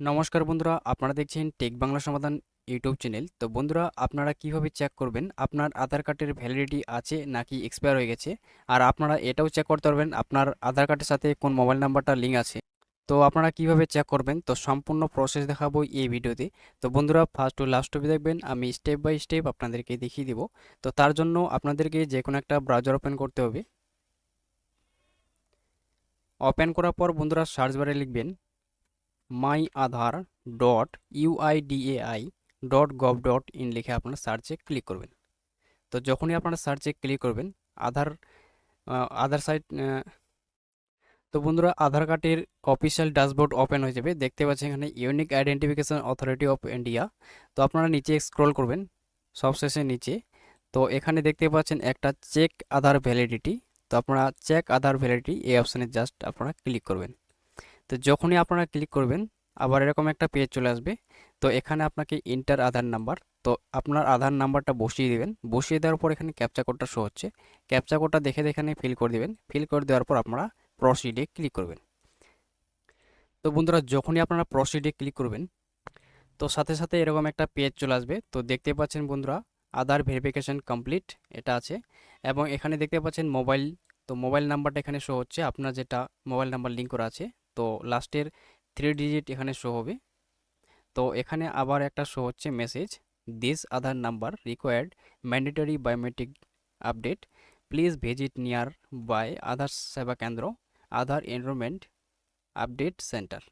নমস্কার বন্ধুরা, আপনারা দেখছেন টেক বাংলা সমাধান ইউটিউব চ্যানেল। তো বন্ধুরা, আপনারা কীভাবে চেক করবেন? আপনার আধার কার্ডের ভ্যালিডিটি আছে নাকি এক্সপায়ার হয়ে গেছে? আর আপনারা এটাও চেক করতে পারবেন, আপনার আধার কার্ডের সাথে কোন মোবাইল নাম্বারটা লিঙ্ক আছে। তো আপনারা কীভাবে চেক করবেন? তো সম্পূর্ণ প্রসেস দেখাবো এই ভিডিওতে। তো বন্ধুরা ফার্স্ট টু লাস্ট অবধি দেখবেন, আমি স্টেপ বাই স্টেপ আপনাদেরকে দেখিয়ে দিব। তো তার জন্য আপনাদেরকে যে কোনো একটা ব্রাউজার ওপেন করতে হবে। ওপেন করার পর বন্ধুরা সার্চ বারে লিখবেন my Aadhaar dot UIDAI dot gov dot in লিখে আপনারা সার্চে ক্লিক করবেন। তো যখনই আপনারা সার্চে ক্লিক করবেন, আধার আধার সাইট তো বন্ধুরা আধার কার্ডের অফিসিয়াল ড্যাশবোর্ড ওপেন হয়ে যাবে। দেখতে পাচ্ছেন এখানে unique identification authority of India তো আপনারা নিচে স্ক্রল করবেন সবশেষে নিচে। তো এখানে দেখতে পাচ্ছেন একটা চেক আধার ভ্যালিডিটি তো আপনারা চেক আধার ভ্যালিডিটি এই অপশানে জাস্ট আপনারা ক্লিক করবেন। তো যখনই আপনারা ক্লিক করবেন, আবার এরকম একটা পেজ চলে আসবে। তো এখানে আপনাকে ইন্টার আধার নাম্বার তো আপনার আধার নাম্বারটা বসিয়ে দেবেন। বসিয়ে দেওয়ার পর এখানে ক্যাপচা কোডটা শো হচ্ছে। ক্যাপচা কোডটা দেখে দেখে ফিল করে দেবেন। ফিল করে দেওয়ার পর আপনারা প্রসিডে ক্লিক করবেন। তো বন্ধুরা, যখনই আপনারা প্রসিডে ক্লিক করবেন, তো সাথে সাথে এরকম একটা পেজ চলে আসবে। তো দেখতে পাচ্ছেন বন্ধুরা, আধার ভেরিফিকেশন কমপ্লিট এটা আছে। এবং এখানে দেখতে পাচ্ছেন মোবাইল তো মোবাইল নাম্বারটা এখানে শো হচ্ছে। আপনার যেটা মোবাইল নাম্বার লিঙ্ক করা আছে তো লাস্টের থ্রি ডিজিট এখানে শো হবে। তো এখানে আবার একটা শো হচ্ছে message this Aadhaar number required mandatory biometric update please visit nearby Aadhaar Seva Kendra Aadhaar enrolment update centre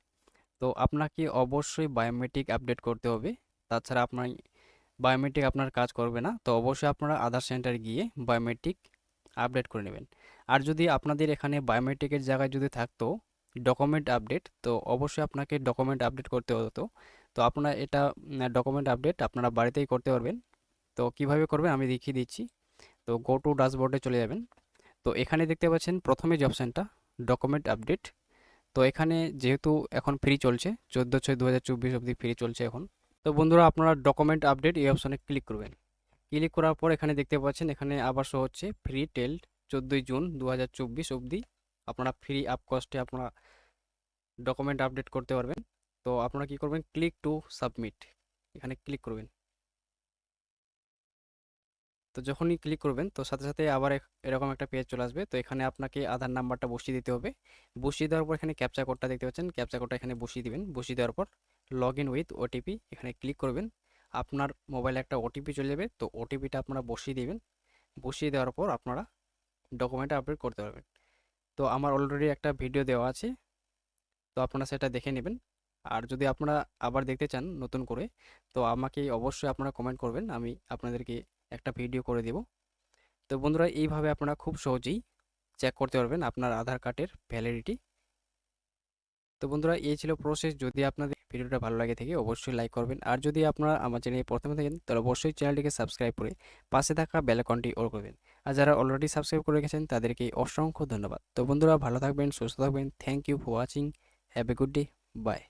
তো আপনাকে অবশ্যই বায়োমেট্রিক আপডেট করতে হবে, তাছাড়া আপনার বায়োমেট্রিক আপনার কাজ করবে না, তো অবশ্যই আপনারা আধার সেন্টার গিয়ে বায়োমেট্রিক আপডেট করে নেবেন। আর যদি আপনাদের এখানে বায়োমেট্রিকের জায়গায় যদি থাকতো ডকুমেন্ট আপডেট তো অবশ্যই আপনাকে ডকুমেন্ট আপডেট করতে হতো তো। আপনারা এটা ডকুমেন্ট আপডেট আপনারা বাড়িতেই করতে পারবেন। তো কীভাবে করবেন আমি দেখিয়ে দিচ্ছি। তো গো টু ড্যাশবোর্ডে চলে যাবেন। তো এখানে দেখতে পাচ্ছেন প্রথমে যে অপশানটা ডকুমেন্ট আপডেট তো এখানে যেহেতু এখন ফ্রি চলছে, চোদ্দ ছয় দু হাজার চব্বিশ অবধি ফ্রি চলছে এখন। তো বন্ধুরা আপনারা ডকুমেন্ট আপডেট এই অপশানে ক্লিক করবেন। ক্লিক করার পর এখানে দেখতে পাচ্ছেন এখানে আবার শো হচ্ছে ফ্রি টেল চোদ্দোই জুন দু হাজার চব্বিশ অবধি আপনারা ফ্রি আপ কস্টে আপনারা ডকুমেন্ট আপডেট করতে পারবেন। তো আপনারা কি করবেন? ক্লিক টু সাবমিট এখানে ক্লিক করবেন। তো যখনই ক্লিক করবেন, তো সাথে সাথে আবার এরকম একটা পেজ চলে আসবে। তো এখানে আপনাকে আধার নাম্বারটা বসিয়ে দিতে হবে। বসিয়ে দেওয়ার পর এখানে ক্যাপচা কোডটা দেখতে পাচ্ছেন। ক্যাপচা কোডটা এখানে বসিয়ে দিবেন। বসিয়ে দেওয়ার পর লগ ইন উইথ ওটিপি এখানে ক্লিক করবেন। আপনার মোবাইলে একটা ওটিপি চলে যাবে। তো ওটিপিটা আপনারা বসিয়ে দিবেন। বসিয়ে দেওয়ার পর আপনারা ডকুমেন্ট আপডেট করতে পারবেন। তো আমার অলরেডি একটা ভিডিও দেওয়া আছে। তো আপনারা সেটা দেখে নেবেন। আর যদি আপনারা আবার দেখতে চান নতুন করে, তো আমাকে অবশ্যই আপনারা কমেন্ট করবেন, আমি আপনাদেরকে একটা ভিডিও করে দেব। তো বন্ধুরা, এইভাবে আপনারা খুব সহজেই চেক করতে পারবেন আপনার আধার কার্ডের ভ্যালিডিটি তো বন্ধুরা, এই ছিল প্রসেস যদি আপনাদের ভিডিওটা ভালো লাগে থেকে, অবশ্যই লাইক করবেন। আর যদি আপনারা আমার চ্যানেলে প্রথমে থাকেন, তাহলে অবশ্যই চ্যানেলটিকে সাবস্ক্রাইব করে পাশে থাকা বেলাকনটি অল করবেন। আর যারা অলরেডি সাবস্ক্রাইব করে রেখেছেন, তাদেরকে অসংখ্য ধন্যবাদ। তো বন্ধুরা, ভালো থাকবেন, সুস্থ থাকবেন। Thank you for watching have a good day bye